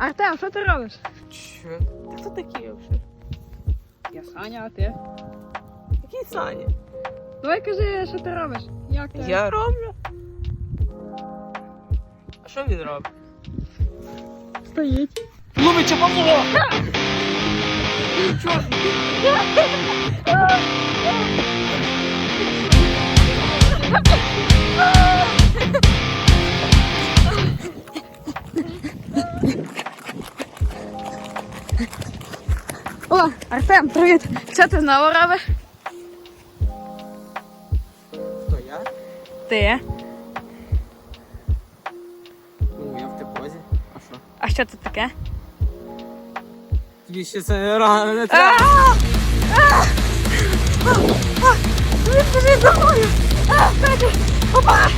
Артем, що ти робиш? Че? Хто такий взагалі? Я Саня, а ти? Який Саня? Давай кажи, що ти робиш? Як ти? Я роблю. А що він робить? Стоїть. Ловить Павло! О, Артем, привіт. Що ти знову робиш? Хто я? Ти. Ну, я в типозі. А що? А що це таке? Тобі ще це рано не треба. Він біжить за мною! Опа!